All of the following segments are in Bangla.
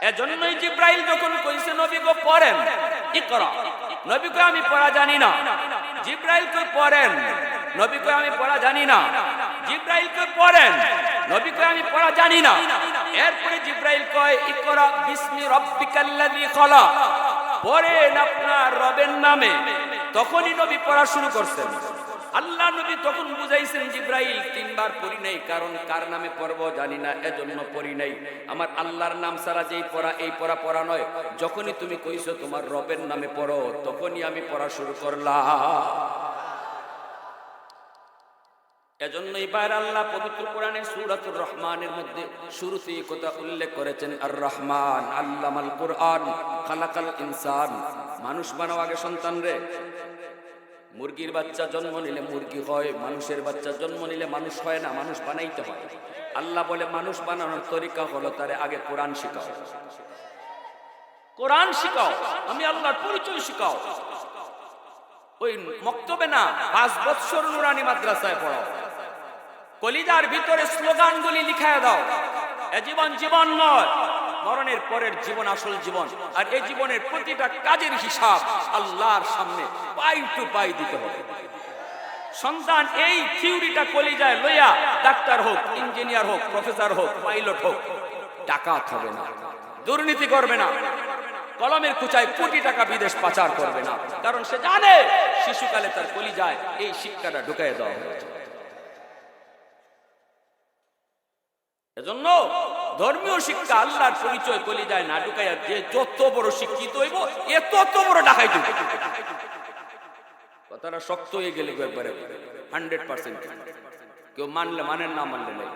এজন্যই জিব্রাইল যখন কইছে নবী গো পড়েন। ইকরা নবী কই আমি পড়া জানি না। জিব্রাইল কই পড়েন নবী কই আমি পড়া জানি না। জিব্রাইল কই পড়েন নবী কই আমি পড়া জানি না। এরপরে জিব্রাইল কয়, ইকরা, বিসমি রাব্বিকাল্লাযী খলাক। পড়েন আপনার রবের নামে। তখনই নবী পড়া শুরু করছেন। আল্লাহ নবী তখন বুঝাইছেন, জিব্রাইল, তিনবার পড়ি নাই, কারণ কার নামে পড়ব জানি না, এজন্য পড়ি নাই। আমার আল্লাহর নাম ছাড়া যেই পড়া, এই পড়া পড়া নয়। যখনই তুমি কইছো তোমার রবের নামে পড়ো, তখনই আমি পড়া শুরু করলাম। এজন্য এবার আল্লাহ পবিত্র কোরআনে সূরাতুর রহমানের মধ্যে শুরুতে কথা উল্লেখ করেছেন আর রহমান আল্লামাল কোরআন, খালাকাল ইনসান। মানুষ বানাও আগে সন্তান রে মুরগির বাচ্চা জন্ম নিলে মুরগি হয়, মানুষের বাচ্চা জন্ম নিলে মানুষ হয় না, মানুষ বানাইতে হয়। আল্লাহ বলে, মানুষ বানানোর তরিকা হলো তারে আগে কোরআন শিখাও। কোরআন শিখাও, আমি আল্লাহর পরিচয় শিখাও। ওই মক্তবে না, পাঁচ বৎসর নুরানি মাদ্রাসায় পড়াও। কলিজার ভিতরে স্লোগানগুলি লিখায় দাও। এ জীবন জীবন নয় মরণের পরের জীবন আসল জীবন। আর এই জীবনের প্রতিটা কাজের হিসাব আল্লাহর সামনে, পাই টু পাই দিতে হবে। সন্তান এই থিওরিটা কলিজায় লইয়া ডাক্তার হোক, ইঞ্জিনিয়ার হোক, প্রফেসর হোক, পাইলট হোক টাকা হবে না, দুর্নীতি করবে না, কলমের কুচায় কোটি টাকা বিদেশ পাচার করবে না। কারণ সে জানে, শিশুকালে তার কলিজায় এই শিক্ষাটা ঢুকাই দেওয়া হয়েছে। এজন্য ধর্মীয় শিক্ষা আল্লাহর পরিচয় কলি যায় না ঢুকাইয়া যে যত বড় শিক্ষিত হইব, এ তত বড় ডাকাই দিবে। কথাটা শক্ত হয়ে গেলে একবারে হান্ড্রেড পার্সেন্ট কেউ মানলে মানেন না, মানলে নাই।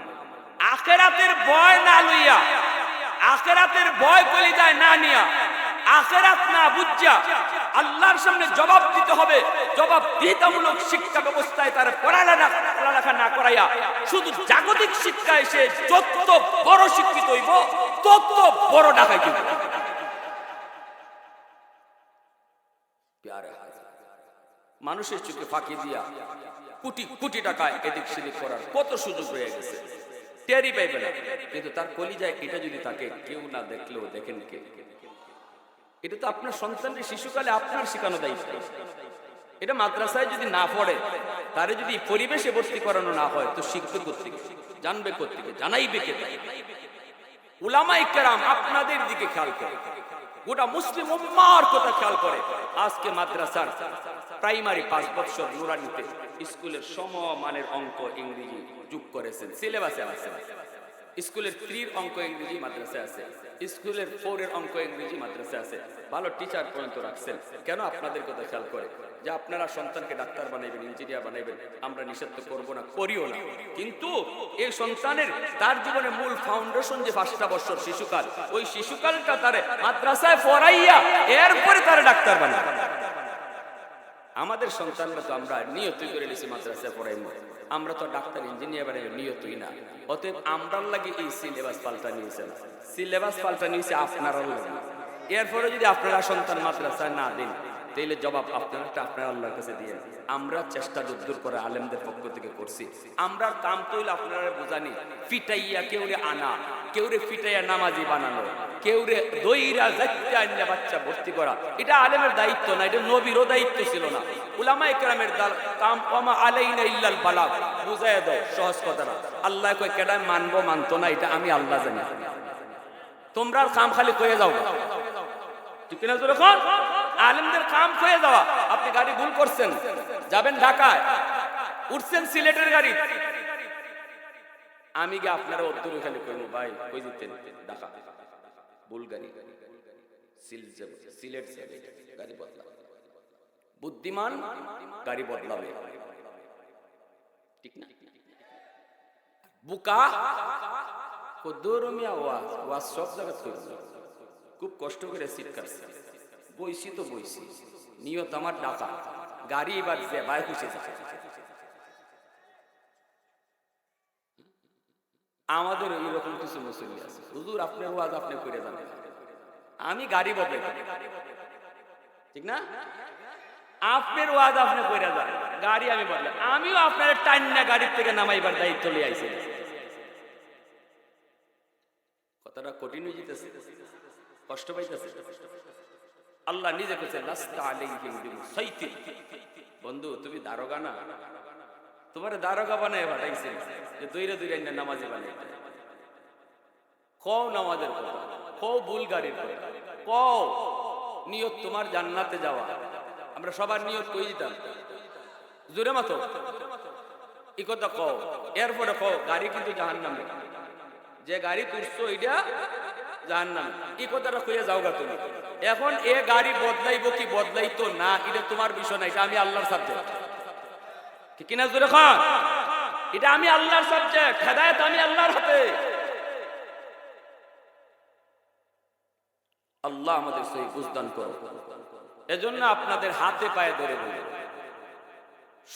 আখেরাতের ভয় না লইয়া, আখেরাতের ভয় কলি যায় না নিয়া, আখেরাত না বুঝা আল্লাহর সামনে জবাব দিতে হবে। জবাব দিতামূলক শিক্ষা ব্যবস্থায় তার পড়ালেখা পড়ালেখা না করাইয়া শুধু জাগতিক শিক্ষা এসে যত বড় শিক্ষিত হইব, তত বড় ডাকাই দিব মানুষের চোখে ফাঁকি দিয়া কোটি কোটি টাকা এদিক সেদিক করার কত সুযোগ হয়ে গেছে। টেরি পাইবে না। কিন্তু তার কলিজায় এটা যদি তাকে কেউ না দেখলেও দেখেন কে। এটা তো আপনার সন্তানের শিশুকালে আপনার শেখানো দায়িত্ব। এটা মাদ্রাসায় যদি না পড়ে, তারে যদি পরিবেশে ভর্তি করানো না হয়, তো শিখবে কোথেকে জানবে কোথেকে জানাইবে কে উলামাই কেরাম আপনাদের দিকে খেয়াল করে। গোটা মুসলিম উম্মার কথা খেয়াল করে। আজকে মাদ্রাসার প্রাইমারি পাঁচ বছর নুরানিতে স্কুলের সমমানের অঙ্ক ইংরেজি যোগ করেছেন। সিলেবাসে আছে। স্কুলের থ্রির অঙ্ক ইংরেজি মাদ্রাসায় আছে। স্কুলের ফোরের অঙ্ক ইংরেজি মাদ্রাসা আছে। ভালো টিচার পর্যন্ত রাখছেন। কেন আপনাদের কথা খেয়াল করে? যে আপনারা সন্তানকে ডাক্তার বানাইবেন ইঞ্জিনিয়ার বানাইবেন, আমরা নিষেধ তো করব না, করিও না। কিন্তু এই সন্তানের তার জীবনে মূল ফাউন্ডেশন যে পাঁচটা বছর শিশুকাল, ওই শিশুকালটা তারে মাদ্রাসায় পড়াইয়া এরপরে তারা ডাক্তার বানাবে আমাদের সন্তানরা তো আমরা নিয়তই করে নিছি মাদ্রাসায় পড়াইব আমরা তো ডাক্তার, ইঞ্জিনিয়ার নিয়তই না। অতএব আমরার লাগে এই সিলেবাস পাল্টা নিয়েছেন। সিলেবাস পাল্টা নিয়েছে আপনারাও লাগে। এরপরে যদি আপনারা সন্তান মাদ্রাসায় না দিন, তাইলে জবাব আপনারটা আপনার আল্লাহর কাছে দিয়ে আমরা চেষ্টা যদ্দূর করে আলেমদের পক্ষ থেকে করছি। আমরা কাম তৈল আপনারা বোঝানি, ফিটাইয়া কেউরে আনা। কেউরে ফিটাইয়া নামাজি বানানো কেউরে দইরা যাইতে বাচ্চা ভর্তি করা। এটা আলেমের দায়িত্ব না, এটা নবীরও দায়িত্ব ছিল না। উলামা ইকরামের দাল কাম, ওমা আলাইনা ইল্লাল বালাগ। বুঝায় দাও, সহজ কথাটা আল্লাহ কয়, কেডা মানবো, মানতো না, এটা আমি আল্লাহ জানি। তোমরা কাম খালি কয়ে যাও ঠিক না আলেমদের কাম হয়ে যাওয়া। আপনি গাড়ি ভুল করছেন। যাবেন ঢাকায়। উঠছেন সিলেটের গাড়ি। আমি গিয়ে আপনারা উত্তর খালি করব ভাই, কই দিতেন ঢাকা। যাব সিলেট গাড়ি বদলাবে বুদ্ধিমান, গাড়ি বদলাবে। ঠিক না? বুকা, কদ্দুর মিয়া ওয়াজ ওয়াজ সব জায়গা করছে খুব কষ্ট করে সিট কাটছে। বইছি তো বইছি নিয়ত আমার ডাকা। গাড়ি এবার যে বাই খুশি যায় আমাদের এইরকম কিছু মুসল্লি আছে। হুজুর আপনার ওয়াজ আপনি করে জানেন আমি গাড়ি বদলে ঠিক না? আপনার ওয়াজ আপনি করে যান। গাড়ি আমি বদলে আমিও আপনার টান্না গাড়ির থেকে নামাইবার দায়িত্ব লিয়ে আইছি। কথাটা কঠিন হয়ে যেতেছে। কষ্ট পাইতেছে। আল্লাহ নিজে কেছে আলাইহিম বিমুসাইতির বন্ধু, তুমি দারোগা না? তোমার দারোগা বানায় পাঠাইছে। যে দইরে দইরে না নামাজি বানাই কও নামাজের কথা, কও বুলগারির কথা, কও নিয়ত তোমার জান্নাতে যাওয়া। আমরা সবার নিয়ত কই দিতাম? জোরে মতো। এই কথা কও। এরপরে কও, গাড়ি কিন্তু জাহান নামে যে গাড়ি তুলছো এটা জাহান নামে এই কথাটা কইয়া যাও গা তুমি। এখন এ গাড়ি বদলাইবো কি বদলাইতো না, এটা তোমার বিষয় না, এটা আমি আল্লাহর সাবজেক্ট কিনা জোরে খান? এটা আমি আল্লাহর সাবজেক্ট হেদায়ত আমি আল্লাহর হাতে। আল্লাহ আমাদের সেই বুঝদান করো এজন্য আপনাদের হাতে পায়ে ধরে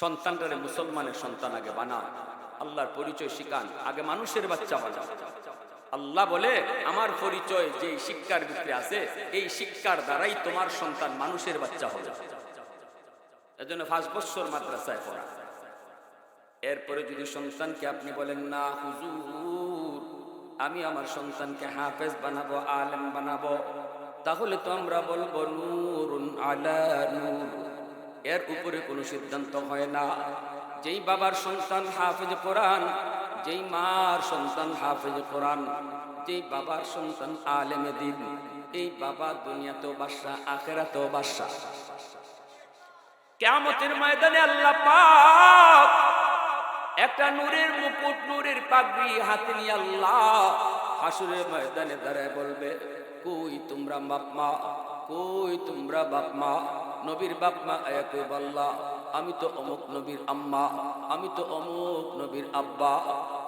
সন্তানটারে মুসলমানের সন্তান আগে বানান। আল্লাহর পরিচয় শিখান। আগে মানুষের বাচ্চা বানান। আল্লাহ বলে, আমার পরিচয় যে শিক্ষার ভিতরে আছে, এই শিক্ষার দ্বারাই তোমার সন্তান মানুষের বাচ্চা হবে। এজন্য পাঁচ বছর মাদ্রাসায় পড়া এরপরে যদি সন্তানকে আপনি বলেন, না, হুজুর, আমি আমার সন্তানকে হাফেজ বানাবো, আলেম বানাবো, তাহলে তো আমরা বলব নূরুন আলা নূর। এর উপরে কোনো সিদ্ধান্ত হয় না। যেই বাবার সন্তান হাফেজ কোরআন, যেই মার সন্তান হাফেজ কোরআন, যেই বাবার সন্তান আলেমে দিন, এই বাবা দুনিয়াতেও বাসা আখেরাতেও বাসা কেমতের ময়দানে আল্লাহ পাক একটা নূরের মুকুট, নূরের পাগড়ি হাতে নিয়ে আল্লাহ হাসুরের ময়দানে দাঁড়ায় বলবে, কই তোমরা বাপ মা? কই তোমরা বাপ মা? নবীর বাপ মা আয়া কই বল্লা? আমি তো অমুক নবীর আম্মা, আমি তো অমুক নবীর আব্বা।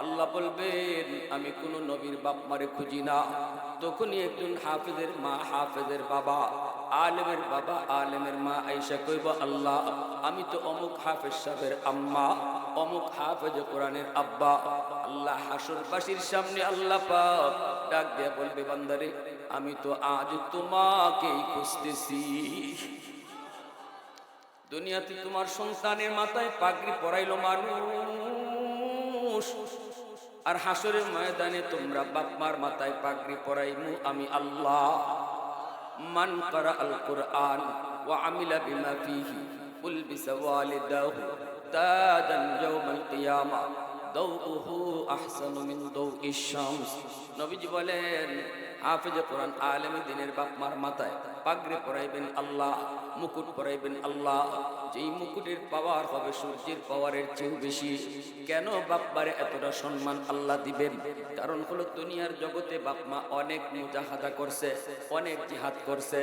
আল্লাহ বলবেন, আমি কোন নবীর বাপ মারে খুঁজি না। তখনই একজন হাফেজের মা, হাফেজের বাবা, আলেমের বাবা, আলেমের মা আইসা কইব, আল্লাহ, আমি তো অমুক হাফেজ সাহেবের আম্মা, অমুক হাফেজ কোরআনের আব্বা। আল্লাহ হাসুরবাসীর সামনে আল্লাহ পাক ডাক দিয়ে বলবে, বান্দারে, আমি তো আজ তোমাকেই খুঁজতেছি। দুনিয়াতে তোমার সন্তানের মাথায় পাগড়ি পরাইলো মানুষ। আর হাসরের ময়দানে তোমরা বাপমার মাথায় পাগড়ি পরাইমু, আমি আল্লাহ। মান করা আল কোরআন ও আমিলা বিমা ফিহি উলবিসা ওয়ালিদাহু তাজান ইয়াউমাল কিয়ামা। দাউহু আহসানু মিন দাউইশ শামস। নবীজি বলেন, হাফেজে কোরআন আলেমে দিনের বাপমার মাথায় পাগড়ি পরাইবেন আল্লাহ, মুকুট পরাইবেন আল্লাহ। যেই মুকুটের পাওয়ার হবে সূর্যের পাওয়ারের চেয়েও বেশি। কেন বাপ্পারে এতটা সম্মান আল্লাহ দিবেন? কারণ হলো দুনিয়ার জগতে বাপমা অনেক মুজাহাদা করছে, অনেক জিহাদ করছে।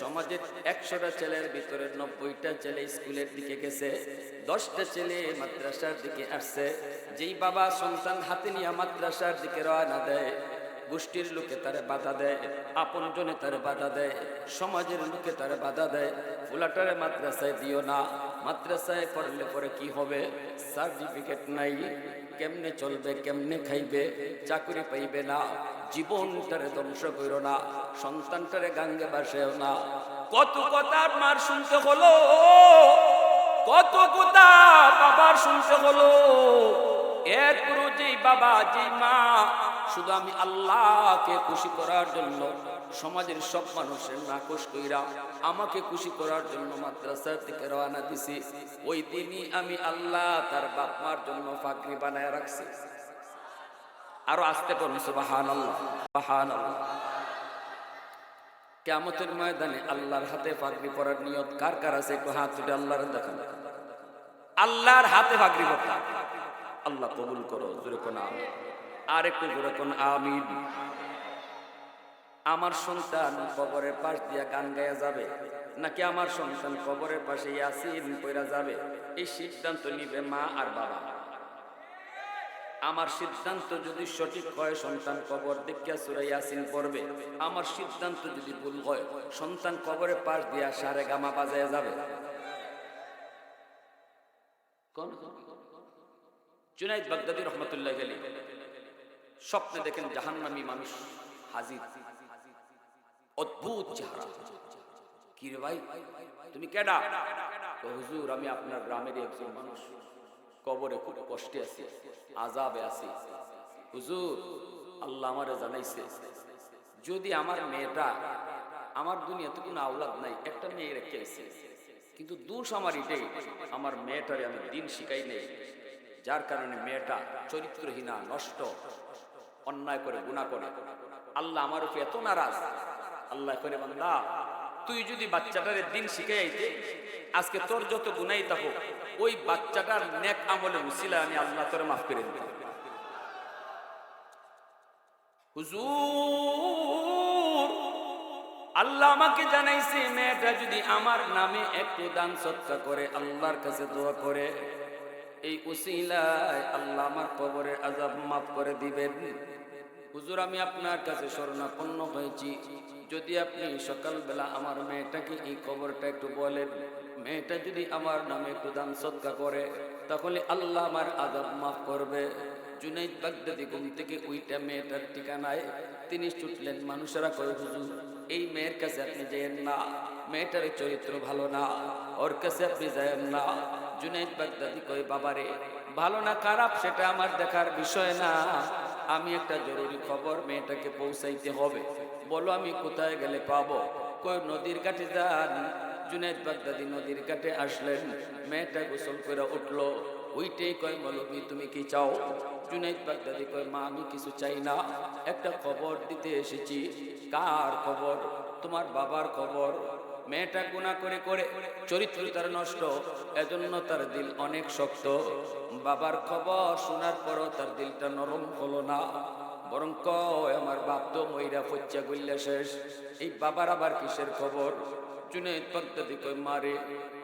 সমাজের একশোটা ছেলের ভিতরে নব্বইটা ছেলে স্কুলের দিকে গেছে, দশটা ছেলে মাদ্রাসার দিকে আসছে। যেই বাবা সন্তান হাতে নিয়ে মাদ্রাসার দিকে রওনা দেয়, গোষ্ঠীর লোকে তারে বাধা দেয় আপন জনে তারে বাধা দেয়, সমাজের লোকে তারে বাধা দেয়, ফুলাটারে মাদ্রাসায় দিও না। মাদ্রাসায় পড়লে পরে কি হবে? সার্টিফিকেট নাই, কেমনে চলবে, কেমনে খাইবে, চাকরি পাইবে না, জীবনটারে ধ্বংস করো না, সন্তানটারে গাঙ্গে বাসেও না। কত কথা মার শুনতে হলো, কত কথা বাবার শুনতে হলো। এরপর যেই বাবা, যেই মা, শুধু আমি আল্লাহকে খুশি করার জন্য সমাজের সব মানুষের নাকশ কইরা আমাকে খুশি করার জন্য মাদ্রাসার থেকে রওনা দিছি। ওই দিনই আমি আল্লাহ তার বাপ মার জন্য ফাকরি বানায় রাখছি। আরও আসতে পারুন সুবাহান আল্লাহ বাহান আল্লাহ কেমতের ময়দানে আল্লাহর হাতে ফাকরি পরার নিয়ত কার কার আছে? একটু হাত তুলে আল্লাহর দেখান। আল্লাহর হাতে ফাকরি পড়তাম আল্লাহ কবুল করো, জোরে কোন আমিন। আর একটু জোরে কোন আমিন। আমার সন্তান কবরের পাশ দিয়া গান গায়া যাবে, নাকি আমার সন্তান কবরের পাশে ইয়াসিন কইরা যাবে? এই সিদ্ধান্ত নিবে মা আর বাবা। আমার সিদ্ধান্ত যদি সঠিক হয়, সন্তান কবর দেখিয়া সুরা ইয়াসিন পড়বে। আমার সিদ্ধান্ত যদি ভুল হয়, সন্তান কবরের পাশ দিয়া সারে গামা বাজায় যাবে। কোন? জুনাইদ বাগদাদি রহমতুল্লাহ গেলি স্বপ্নে দেখেন জাহান্নামী মানুষ হাজির। অদ্ভুত চেহারা। কি রে ভাই? তুমি কেডা? হুজুর, আমি আপনার গ্রামেরই একজন মানুষ। কবরে খুব কষ্টে আছি আজাবে আছি। হুজুর, আল্লাহ আমারে জানাইছে, যদি আমার মেয়েটা, আমার দুনিয়াতে কোনো আওলাদ নাই, একটা মেয়ে রেখে এসে কিন্তু দোষ আমার এটাই আমার মেয়েটারে আমি দিন শিখাই নেই। যার কারণে মেয়েটা চরিত্রহীনা, নষ্ট, অন্যায় করে গুণা করে। আল্লাহ আমার উপরে এত নারাজ। আল্লাহ করে বান্দা, তুই যদি বাচ্চাটারে দিন শিখে আইতে আজকে তোর যত গুনাই থাকুক ওই বাচ্চাটার নেক আমলে উসিলা আমি আল্লাহ তোরে মাফ করে দিতাম হুজুর, আল্লাহ আমাকে জানাইছে, মেয়েটা যদি আমার নামে একটু দান সৎকা করে, আল্লাহর কাছে দোয়া করে। এই উসিলায় আল্লাহ আমার কবরের আজাব মাফ করে দিবেন। হুজুর, আমি আপনার কাছে শরণাপন্ন হয়েছি। যদি আপনি সকালবেলা আমার মেয়েটাকে এই খবরটা একটু বলেন, মেয়েটা যদি আমার নামে একটু দান সৎকা করে, তাহলে আল্লাহ আমার আজাব মাফ করবে। জুনাইদ বাগদাদি ঘুম থেকে ওইটা মেয়েটার ঠিকানায় তিনি ছুটলেন। মানুষেরা করে হুজুর, এই মেয়ের কাছে আপনি যাইয়েন না। মেয়েটার চরিত্র ভালো না। ওর কাছে আপনি যাইয়েন না। জুনাইদ বাগদাদি কয়, বাবারে, ভালো না খারাপ সেটা আমার দেখার বিষয় না। আমি একটা জরুরি খবর মেয়েটাকে পৌঁছাইতে হবে। বলো আমি কোথায় গেলে পাবো? কই নদীর ঘাটে যান। জুনাইদ বাগদাদি নদীর ঘাটে আসলেন। মেয়েটা গোসল করে উঠল। ওইটাই কয় মৌলবী তুমি কি চাও? জুনাইদ বাগদাদি কয়, মা, আমি কিছু চাই না। একটা খবর দিতে এসেছি। কার খবর? তোমার বাবার খবর। মেয়েটা গুণা করে করে চরিত্র তার নষ্ট, এজন্য তার দিল অনেক শক্ত। বাবার খবর শোনার পরও তার দিলটা নরম হলো না। বরং কয়, আমার বাপ তো ময়রা ফচ্চা গুল্লা শেষ। এই বাবার আবার কিসের খবর? জুনাইদ বাগদাদি কয় মারে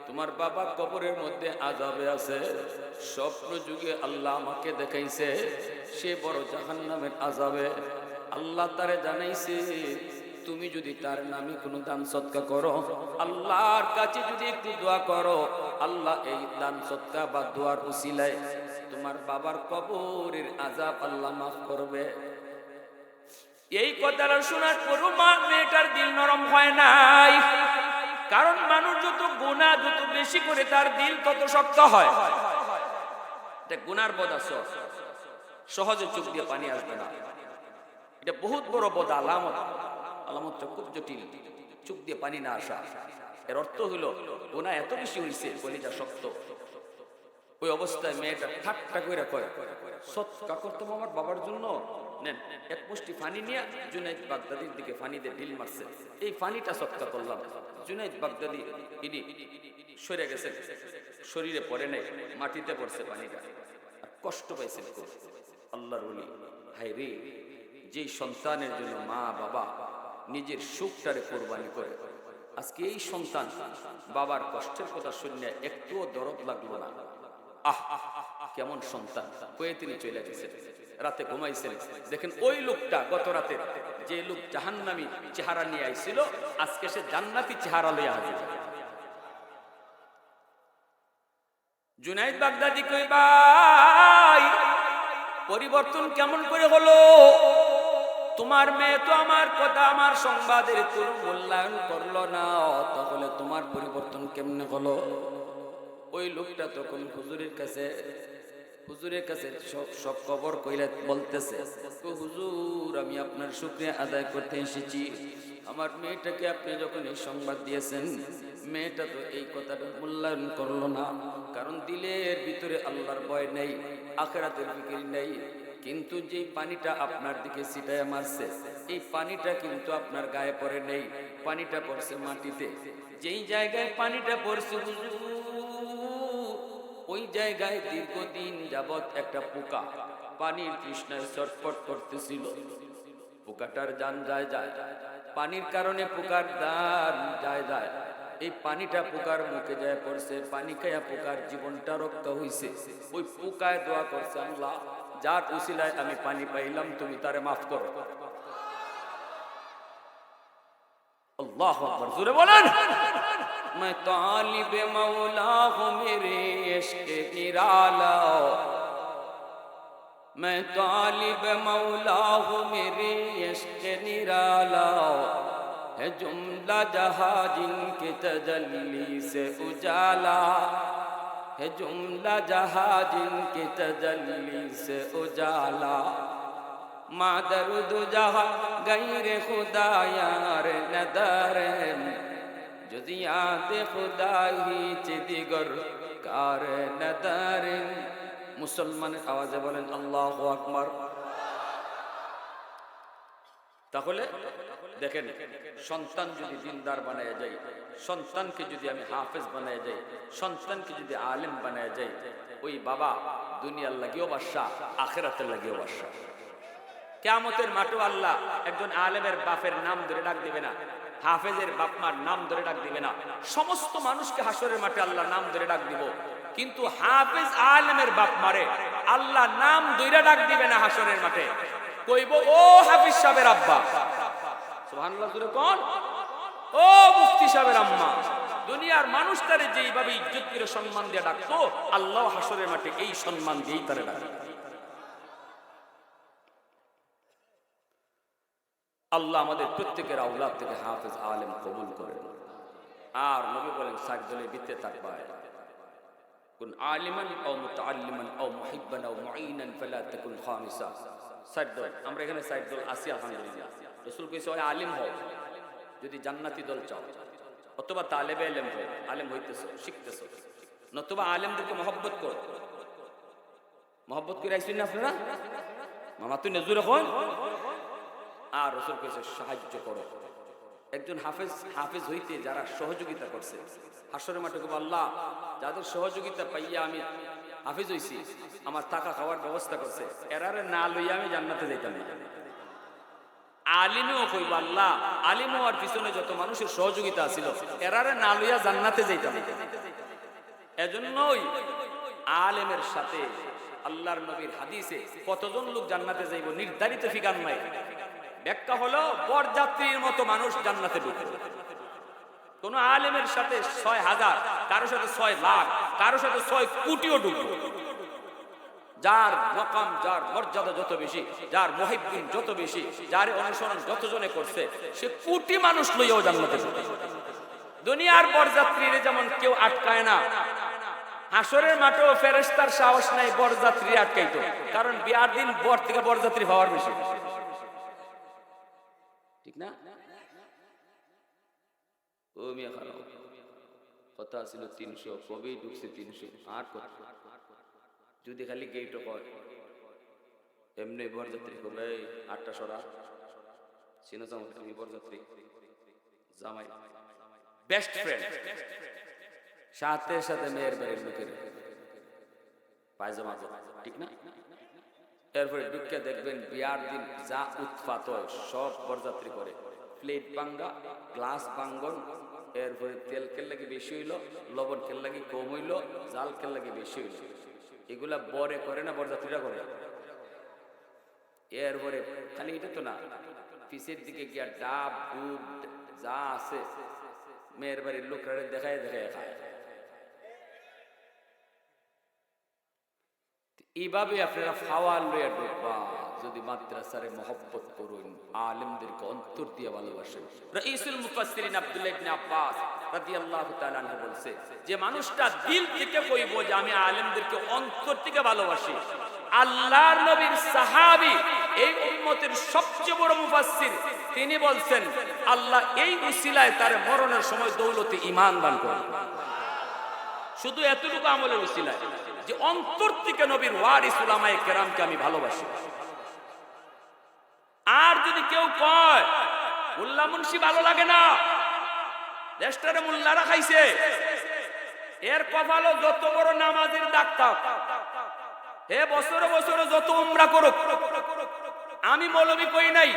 তোমার বাবা কবরের মধ্যে আজাবে আছে। স্বপ্ন যুগে আল্লাহ আমাকে দেখাইছে, সে বড় জাহান্নামের আজাবে আল্লাহ তারে জানাইছে তুমি যদি তার নামে কোনো দান সৎকা করো, আল্লাহর কাছে যদি একটু দোয়া করো, আল্লাহ এই দান সৎকা বা দোয়ার উসিলায় তোমার বাবার কবরের আজাব আল্লাহ মাফ করবে। এই কথাটা শোনার পরও মা মেয়েটার দিল নরম হয় নাই। কারণ মানুষ যত গুণা যত বেশি করে তার দিল তত শক্ত হয়। এটা গুনার বদ আছে। সহজে চোখ দিয়ে পানি আসবে না। এটা বহুত বড় বদ, আলামত। আলামতটা খুব জটিল। চোখ দিয়ে পানি না আসা। এর অর্থ হলো গুণা এত বেশি হয়েছে কলিজা শক্ত। ওই অবস্থায় মেয়েটা ঠাট্টা করে কয় সৎকা করতাম আমার বাবার জন্য? নেন, এক মুষ্টি ফানি নিয়ে জুনাইদ বাগদাদির দিকে ফানি দিয়ে ঢিল মারছে। এই ফানিটা সৎকা করলাম। জুনাইদ বাগদাদি, ইনি সরে গেছে শরীরে পড়ে নাই, মাটিতে পড়ছে পানিটা। আর কষ্ট পাইছেন খুব আল্লাহর বলি হাই রে, যেই সন্তানের জন্য মা, বাবা নিজের সুখটারে কোরবানি করে। আজকে এই সন্তান বাবার কষ্টের কথা শুনে একটুও দরদ লাগল না। আহ, কেমন সন্তান, কয়ে তিনি চলে গেছেন। রাতে ঘুমাইছেন। দেখেন ওই লোকটা গত রাতে যে লোক জাহান্নামি চেহারা নিয়ে আইছিল, আজকে সে জান্নাতি চেহারা লইয়া হাজির। জুনাইদ বাগদাদি কই পরিবর্তন কেমন করে হলো? তোমার মেয়ে তো আমার কথা, আমার সংবাদের কোনো মূল্যায়ন করল না। তাহলে তোমার পরিবর্তন কেমনে হলো? ওই লোকটা তখন হুজুরের কাছে হুজুরের কাছে সব সব খবর কইলে বলতেছে "ও হুজুর, আমি আপনার শুক্রিয়া আদায় করতে এসেছি। আমার মেয়েটাকে আপনি যখন এই সংবাদ দিয়েছেন, মেয়েটা তো এই কথাটা মূল্যায়ন করল না। কারণ দিলের ভিতরে আল্লাহর ভয় নেই, আখেরাতের ফিকির নেই। কিন্তু যে পানিটা আপনার দিকে ছিটায় মারছে, এই পানিটা কিন্তু আপনার গায়ে পড়ে নেই। পানিটা পড়ছে মাটিতে। যেই জায়গায় পানিটা পড়ছে ওই জায়গায় দীর্ঘদিন যাবৎ একটা পোকা পানির তৃষ্ণায় ছটফট করতেছিল। পোকাটার যান যায় যায়, পানির কারণে পোকার দান যায় যায়। এই পানিটা পোকার মুখে যায় পড়ছে, পানি খাইয়া পোকার জীবনটা রক্ষা হইছে। ওই পোকায় দোয়া করছে আল্লাহ। যার উসিলায় আমি পানি পাইলাম তুমি তারে মাফ করো আল্লাহ আকবার জোরে বলেন मैं तालिब मौला हूँ मेरे इश्क निराला मैं तालिब मौला हूँ मेरे इश्क निराला है जुमला जहाँ जिनके तजल्ली से उजाला ہے جملہ جہاں جن کی تجلی سے اجالا مادر دو جہاں غیر خدا یار ندر جزیات خدا ہی چی دیگر کار ندر মুসলমানের আওয়াজে বলেন আল্লাহ আকবর তাহলে দেখেন, সন্তান যদি দিনদার বানায় যায়, সন্তানকে যদি আমি হাফেজ বানায় যাই সন্তানকে যদি আলেম বানায় যাই ওই বাবা দুনিয়ার লাগিও বাসা আখেরাতের লাগিও বাসা কেয়ামতের মাঠও আল্লাহ একজন আলেমের বাপের নাম ধরে ডাক দিবে না, হাফেজের বাপমার নাম ধরে ডাক দিবে না, সমস্ত মানুষকে হাসরের মাঠে আল্লাহ নাম ধরে ডাক দিব। কিন্তু হাফেজ আলেমের বাপ মারে আল্লাহ নাম ধরে ডাক দিবে না হাসরের মাঠে। কইব, ও হাফিজ সাহেবের আব্বা দুনিয়ার মানুষ আল্লাহ মাঠে এই সম্মান দিয়েই আল্লাহ আমাদের প্রত্যেকের আউলাদ থেকে হাফেজ আলেম কবুল করেন। আর নবী বলেন সাত বিতে থাকবায় কোন আলিমান ও ও ও আমরা এখানে সাত দল আলহামদুলিল্লাহ। রাসূল কইছে, ওই আলিম হও, যদি জান্নাতি দল চাও, অথবা তালেবে ইলম হও, আলেম হইতেছো, শিখতেছো, নতুবা আলেমদেরকে মহব্বত করো। মহব্বত করে আইছেন না আপনারা? মামা, তুই নজর এখন আর রসুল কইছে, সাহায্য করো। একজন হাফেজ হাফেজ হইতে যারা সহযোগিতা করছে, হাসরের মাঠে আল্লাহ, যাদের সহযোগিতা পাইয়া আমি হাফেজ হইছি, আমার টাকা খাওয়ার ব্যবস্থা করছে, এরারে না লইয়া আমি জান্নাতে যাইতাম। না আলিমেও কইব, আল্লাহ আলিম হওয়ার পিছনে যত মানুষের সহযোগিতা ছিল, এরারে না লইয়া জান্নাতে যাইতাম। এজন্যই আলেমের সাথে আল্লাহর নবীর হাদিসে কতজন লোক জান্নাতে যাইব নির্ধারিত ফিগার নাই। ব্যাখ্যা হলো, বরযাত্রীর মতো মানুষ জান্নাতে ঢুকে কোন আলেমের সাথে ছয় হাজার কারও সাথে ছয় লাখ কারও সাথে ছয় কোটিও ঢুকবে। যার মকাম, যার মর্যাদা যত বেশি, যার মহিদ্দিন যত বেশি, যার অনুসরণ যতজনে করছে, সে কোটি মানুষ লইয়াও জান্নাতে দুনিয়ার বরযাত্রীরে যেমন কেউ আটকায় না, হাসরের মাঠেও ফেরেস্তার সাহস নাই বরযাত্রী আটকাইতো, কারণ বিয়ার দিন বর থেকে বরযাত্রী পাওয়ার বেশি। ঠিক না? ও মিয়া কথা ছিল তিনশো কবে ঢুকছে তিনশো, আর কত যদি খালি গেইটো কয়, এমনি বরযাত্রী করবে আটটা সরা। চিনো জামাই তুমি বরযাত্রী? জামাই। বেস্ট ফ্রেন্ড সাথে সাথে মেয়ের বাড়ির লোকের পায়জামা ঠিক না? এরপরে ঢুকে দেখবেন বিয়ার দিন যা উৎপাত হয়, সব বরযাত্রী করে। প্লেট ভাঙ্গা গ্লাস ভাঙ্গন, এরপরে তেল কেল লাগে বেশি হইল, লবণ কেল লাগে কম হইল, জাল কেল লাগে বেশি হইল। এগুলা বরে করে না বরযাত্রীরা করে? এরপরে খালি এটা তো না পিসের দিকে গিয়া ডাব ডুব যা আছে, মেয়ের বাড়ির লোকরা দেখায় দেখায় খায়। এইভাবে আপনারা ফাওয়ার লইয়া ঢুকবা যদি মাদ্রাসারে মহব্বত করুন, আলেমদেরকে অন্তর দিয়ে ভালোবাসেন। রাইসুল মুফাসসিরিন আব্দুল্লাহ ইবনে আব্বাস রাদিয়াল্লাহু তাআলা আনহু বলছে, যে মানুষটা দিল থেকে কইবো যে আমি আলেমদেরকে অন্তর থেকে ভালোবাসি। আল্লাহর নবীর সাহাবী, এই উম্মতের সবচেয়ে বড় মুফাসসির, তিনি বলছেন, আল্লাহ এই উসিলায় তার মরণের সময় দৌলতে ঈমান দান করেন। শুধু এতটুকু আমলের উসিলায়। যে অন্তর থেকে নবীর ওয়ারিস উলামায়ে কেরামকে আমি ভালোবাসি। আর যদি কেউ কয় মোল্লা মুন্সি ভালো লাগে না, দেশটারে মোল্লারা খাইছে, এর কপালও যত বড় নামাজের ডাক্তার, হে বছরে বছরে যত উমরা করুক, আমি মৌলবি কই নাই,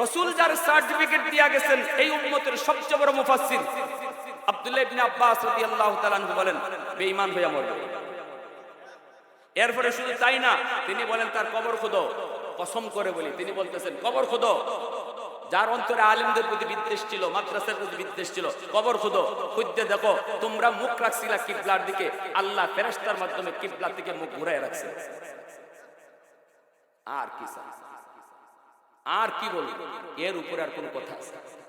রসুল যার সার্টিফিকেট দিয়া গেছেন, এই উম্মতের সবচেয়ে বড় মুফাসসির। আব্দুল্লাহ ইবনে আব্বাস রাদিয়াল্লাহু তাআলা বলেন, বেঈমান হইয়া মরবে। এরপরে শুধু তাই না, তিনি বলেন, তার কবর খুদো। কসম করে বলি, তিনি বলতেছেন, কবর খুদো। যার অন্তরে আলেমদের প্রতি বিদ্বেষ ছিল, মাদ্রাসার প্রতি বিদ্বেষ ছিল, কবর খুদো, খুঁজতে দেখো, তোমরা মুখ রাখছিলা কিবলার দিকে, আল্লাহ ফেরেশতার মাধ্যমে কিবলা থেকে মুখ ঘুরাই রাখছে। আর কি? আর কি বলি এর উপরে আর কোন কথা আছে?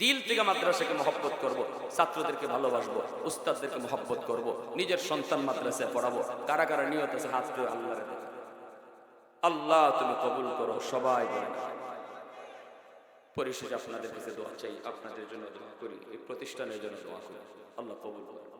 দিল থেকে মাদ্রাসাকে মহব্বত করব, ছাত্রদেরকে ভালোবাসবো, উস্তাদদেরকে মহব্বত করব, নিজের সন্তান মাদ্রাসায় পড়াবো, কারা কারা নিয়ত আছে হাত ধরে আল্লাহ আল্লাহ তুমি কবুল করো, সবাই পরিশেষে আপনাদের কাছে দোয়া চাই, আপনাদের জন্য দোয়া করি, এই প্রতিষ্ঠানের জন্য দোয়া করি। আল্লাহ কবুল করো